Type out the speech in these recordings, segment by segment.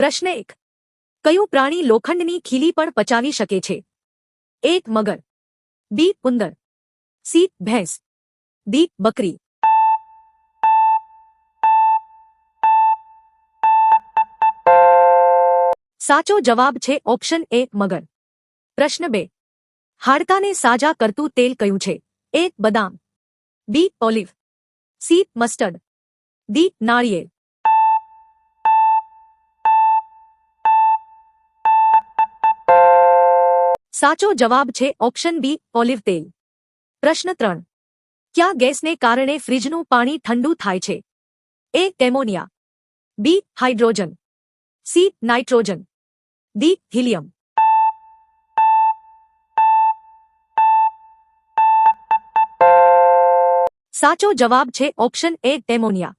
प्रश्न 1 કયું પ્રાણી લોખંડની ખીલી પર પચાવી શકે છે A મગર B ઉંદર C ભેસ D બકરી સાચો જવાબ છે ઓપ્શન A મગર પ્રશ્ન 2 હાડકાને સાજા કરતું તેલ કયું છે A બદામ B olive C mustard D નારિયેળ સાચો જવાબ છે ઓપ્શન બી ઓલિવ તેલ પ્રશ્ન ત્રણ ક્યાં ગેસને કારણે ફ્રિજનું પાણી ઠંડુ થાય છે A ammonia B hydrogen C nitrogen D helium સાચો જવાબ છે ઓપ્શન એ એમોનિયા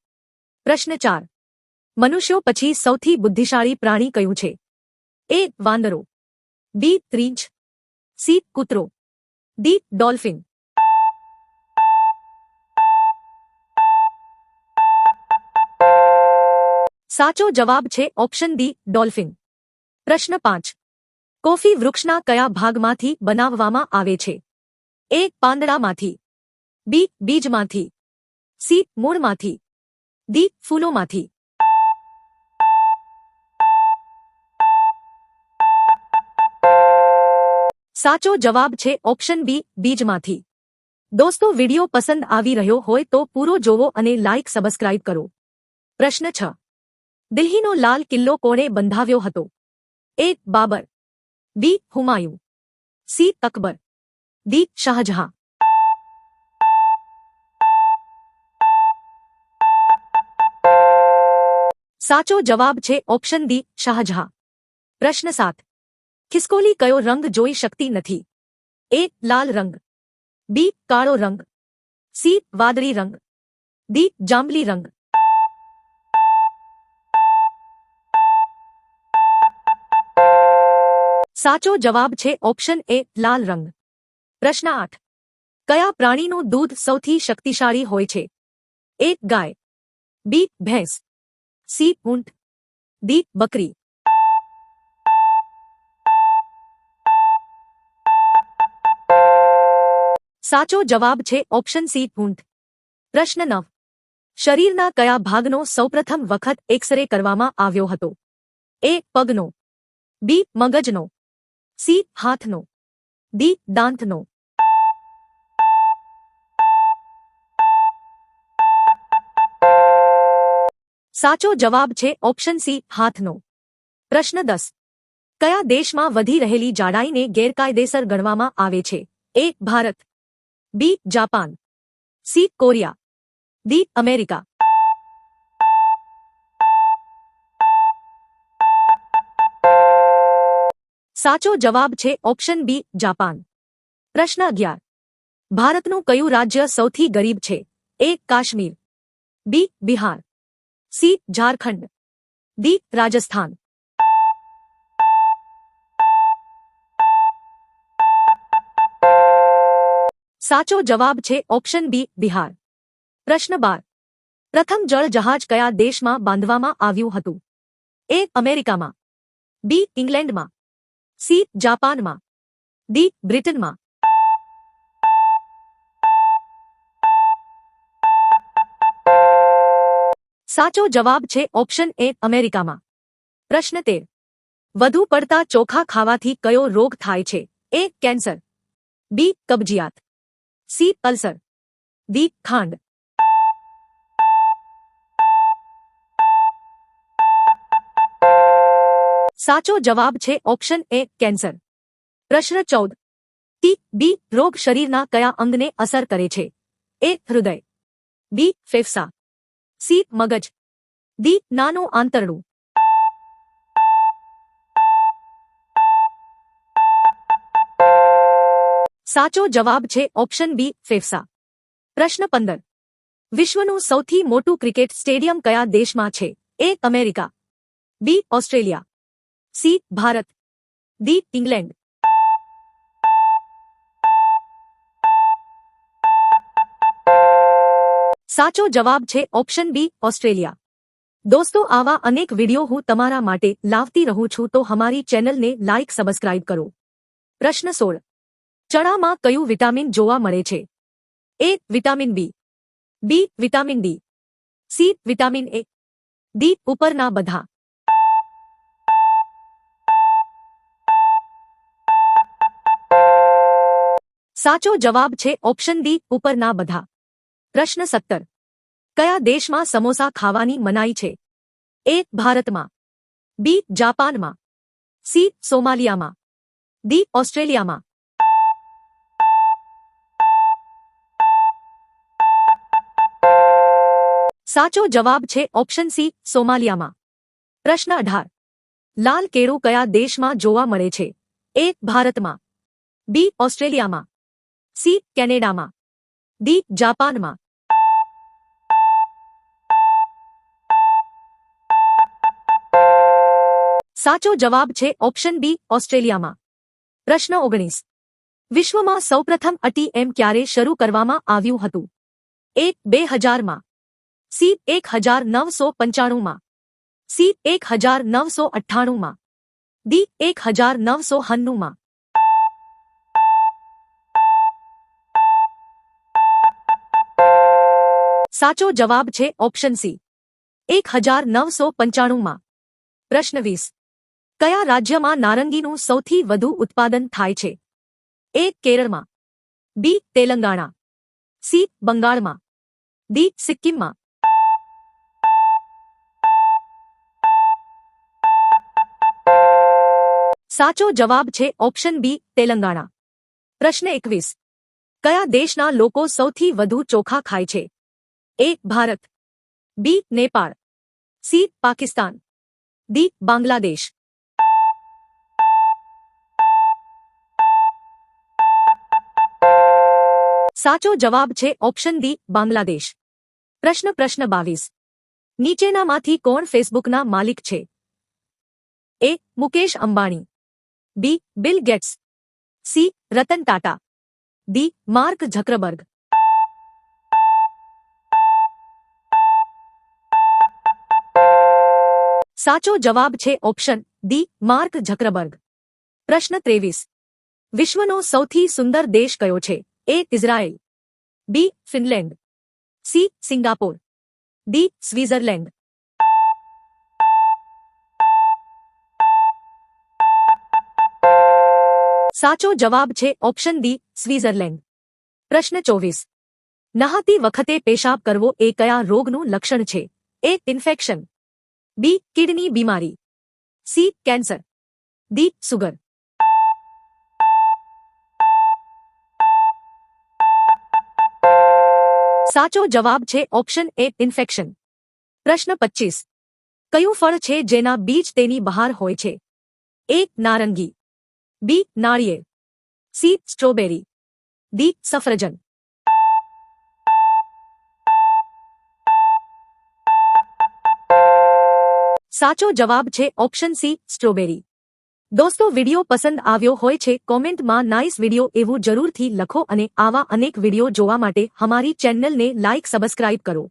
પ્રશ્ન ચાર મનુષ્યો પછી સૌથી બુદ્ધિશાળી પ્રાણી કયું છે એ વાંદરો બી ત્રીજ सी कुत्रो डी डॉल्फिन साचो जवाब छे ऑप्शन डी डॉल्फिन प्रश्न 5 कॉफी वृक्ष ना કયા ભાગમાંથી બનાવવામાં આવે છે એ પાંદડામાંથી બી બીજમાંથી સી મૂળમાંથી ડી ફૂલોમાંથી સાચો જવાબ છે ઓપ્શન બી બીજમાંથી દોસ્તો વિડિયો પસંદ આવી રહ્યો હોય તો પૂરો જોવો અને લાઈક સબસ્ક્રાઇબ કરો પ્રશ્ન 6 દિલ્હીનો લાલ કિલ્લો કોણે બંધાવ્યો હતો A Babar B Humayun C Akbar D Shahjahan સાચો જવાબ છે ઓપ્શન ડી શાહજહાં પ્રશ્ન 7 खिस्कोली कयो रंग जोई शक्ति नथी ए लाल रंग बी काड़ो रंग सी वादड़ी रंग दी जांबली रंग साचो जवाब छे ऑप्शन ए लाल रंग प्रश्न आठ कया प्राणी नो दूध सौ शक्तिशाली हो गाय बी भैंस सी ऊंट दी बकरी સાચો જવાબ છે ઓપ્શન સી ઊંટ પ્રશ્ન નવ શરીરના કયા ભાગનો સૌપ્રથમ વખત એક્સરે કરવામાં આવ્યો હતો એ પગનો બી મગજનો સી હાથનો ડી દાંતનો સાચો જવાબ છે ઓપ્શન સી હાથનો પ્રશ્ન દસ કયા દેશમાં વધી રહેલી જાડાઈને ગેરકાયદેસર ગણવામાં આવે છે A Bharat B Japan C Korea D America साचो जवाब छे ऑप्शन बी जापान प्रश्न अग्यार भारत न कयु राज्य सौ गरीब छे A Kashmir B Bihar C Jharkhand D Rajasthan સાચો જવાબ છે ઓપ્શન બી બિહાર પ્રશ્ન 12 પ્રથમ જળ જહાજ કયા દેશમાં બાંધવામાં આવ્યું હતું એ અમેરિકામાં બી ઈંગ્લેન્ડમાં સી જાપાનમાં ડી બ્રિટનમાં સાચો જવાબ છે ઓપ્શન એ અમેરિકામાં પ્રશ્ન 13 વધુ પડતા ચોખા ખાવાથી કયો રોગ થાય છે એ કેન્સર બી કબજિયાત सी पल्सर दी खांड साचो जवाब छे ऑप्शन ए कैंसर प्रश्न चौदह टी बी रोग शरीर ना कया अंग ने असर करे छे ए हृदय बी फेफसा सी मगज दी नानो आंतरडू साचो जवाब छे ऑप्शन बी फेफसा प्रश्न 15 विश्व नो સૌથી મોટો ક્રિકેટ સ્ટેડિયમ કયા દેશ માં છે A America B Australia C Bharat D England સાચો જવાબ છે ऑप्शन बी ઓસ્ટ્રેલિયા દોસ્તો આવા અનેક વિડિયો હું તમારા માટે લાવતી રહું છું તો અમારી ચેનલ ને લાઈક સબ્સ્ક્રાઇબ કરો પ્રશ્ન 16 ચણામાં કયું વિટામિન જોવા મળે છે A vitamin B B vitamin D C vitamin A D ઉપરના બધા સાચો જવાબ છે ઓપ્શન ડી ઉપરના બધા પ્રશ્ન સત્તર કયા દેશમાં સમોસા ખાવાની મનાઈ છે એ ભારતમાં બી જાપાનમાં સી સોમાલિયામાં ડી ઓસ્ટ્રેલિયામાં સાચો જવાબ છે ઓપ્શન C સોમાલિયામાં પ્રશ્ન 18 લાલ કેરો કયા દેશમાં જોવા મળે છે A ભારતમાં B ઓસ્ટ્રેલિયામાં C કેનેડામાં D જાપાનમાં સાચો જવાબ છે ઓપ્શન B ઓસ્ટ્રેલિયામાં પ્રશ્ન 19 વિશ્વમાં સૌપ્રથમ ATM ક્યારે શરૂ કરવામાં આવ્યું હતું A 2000 માં सी 1995 मा सी 1998 मा डी 1999 मा साचो जवाब छे ऑप्शन सी 1995 मा प्रश्न 20 કયા રાજ્યમાં નારંગીનું સૌથી વધુ ઉત્પાદન થાય છે એ કેરળમાં બી તેલંગાણા સી બંગાળમાં ડી સિક્કિમમાં સાચો જવાબ છે ઓપ્શન બી તેલંગાણા પ્રશ્ન 21 કયા દેશના લોકો સૌથી વધુ ચોખા ખાય છે A Bharat B Nepal C Pakistan D Bangladesh સાચો જવાબ છે ઓપ્શન ડી બાંગ્લાદેશ પ્રશ્ન પ્રશ્ન 22 નીચેનામાંથી કોણ ફેસબુક ના માલિક છે A Mukesh Ambani B Bill Gates C Ratan Tata D Mark Zuckerberg साचो जवाब छे ऑप्शन डी मार्क झकरबर्ग प्रश्न तेवीस विश्व नो सौ सुंदर देश कयो छे A Israel B Finland C Singapore D Switzerland साचो जवाब छे ऑप्शन डी स्विट्जरलैंड प्रश्न चौबीस नहाती वक्त पेशाब करव ए कया रोग लक्षण छे ए इन्फेक्शन बी किडनी बीमारी सी कैंसर डी सुगर साचो जवाब छे ऑप्शन ए इन्फेक्शन प्रश्न पच्चीस क्यू फल छे जेना बीज तेनी बहार होय छे? एक नारंगी બી નારિયે સી સ્ટ્રોબેરી દીક સફરજન સાચો જવાબ છે ઓપ્શન સી સ્ટ્રોબેરી દોસ્તો વિડિયો પસંદ આવ્યો હોય છે કમેન્ટ માં નાઈસ વિડિયો એવું જરૂરથી લખો અને આવા અનેક વિડિયો જોવા માટે અમારી ચેનલ ને લાઈક સબસ્ક્રાઇબ કરો